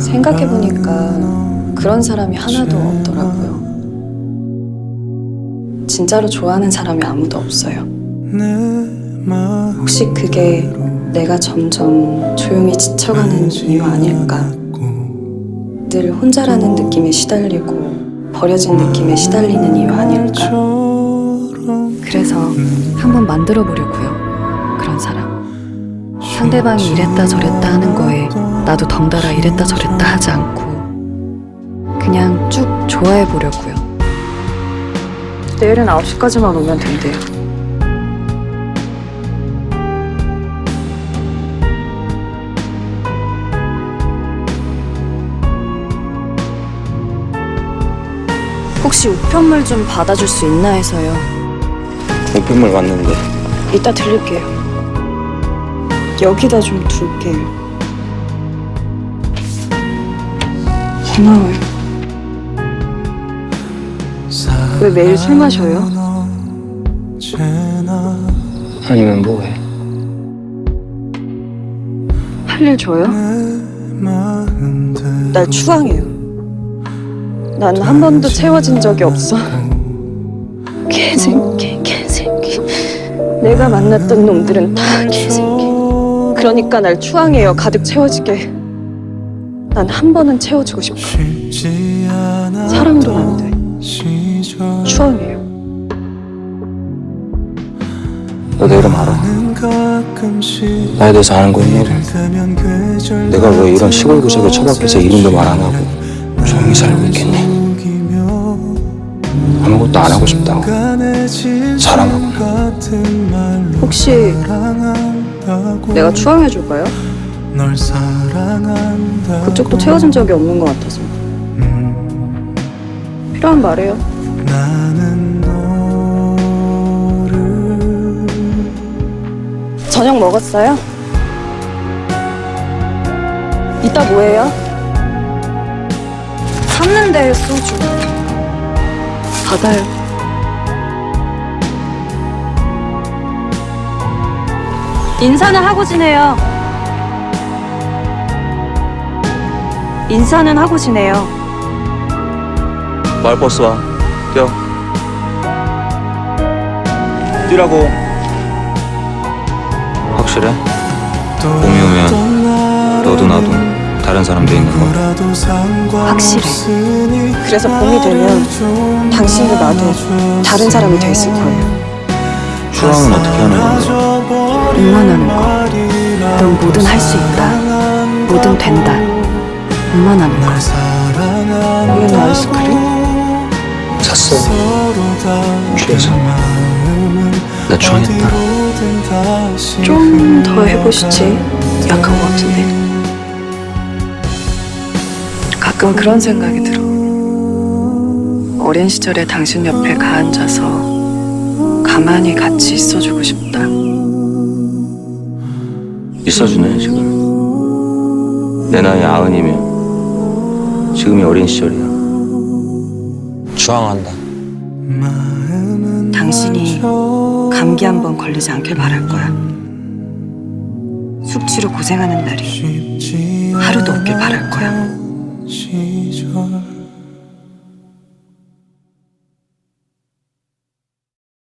생각해보니까 그런 사람이 하나도 없더라고요. 진짜로 좋아하는 사람이 아무도 없어요. 혹시 그게 내가 점점 조용히 지쳐가는 이유 아닐까? 늘 혼자라는 느낌에 시달리고 버려진 느낌에 시달리는 이유 아닐까? 그래서 한번 만들어 보려고요. 상대방이 이랬다 저랬다 하는 거에 나도 덩달아 이랬다 저랬다 하지 않고 그냥 쭉 좋아해 보려고요. 내일은 9시까지만 오면 된대요. 혹시 우편물 좀 받아줄 수 있나 해서요. 우편물 왔는데 이따 들릴게요. 여기다 좀 둘게요. 고마워요. 왜 매일 술 마셔요? 아니면 뭐해 할 일 줘요? 날 추앙해요. 난 한 번도 채워진 적이 없어. 개새끼, 개새끼. 내가 만났던 놈들은 다 개새끼. 그러니까 날 추앙해요. 가득 채워지게. 난 한 번은 채워주고 싶어. 사랑도 안 돼. 추앙해요. 너 내 이름 알아 나에 대해서 아는 거 있냐고 내가 왜 이런 시골 구석에 처박혀서 이름도 말 안 하고 조용히 살고 있겠니 아무것도 안 하고 싶다고 사랑하구나 혹시 내가 추앙해줄까요? 그쪽도 채워진 적이 없는 것 같아서. 필요한 말이에요. 저녁 먹었어요? 이따 뭐해요? 샀는데 소주 받아요. 인사는 하고 지내요. 인사는 하고 지내요. 마을버스 와 뛰어. 뛰라고. 확실해? 봄이 오면 너도 나도 다른 사람 돼 있는 거 확실해. 그래서 봄이 되면 당신도 나도 다른 사람이 돼 있을 거예요 추앙은 어떻게 하는 건데 응원하는 거. 넌 뭐든 할 수 있다. 뭐든 된다. 응원하는 거. 이건 아이스크림? 샀어 취해서 나 추앙했다 좀 더 해보시지. 약한 것 같은데. 가끔 그런 생각이 들어. 어린 시절에 당신 옆에 가앉아서 가만히 같이 있어주고 싶다. 있어주네 지금 내 나이 아흔이면 지금이 어린 시절이야 추앙한다 당신이 감기 한 번 걸리지 않길 바랄 거야. 숙취로 고생하는 날이 하루도 없길 바랄 거야. 시절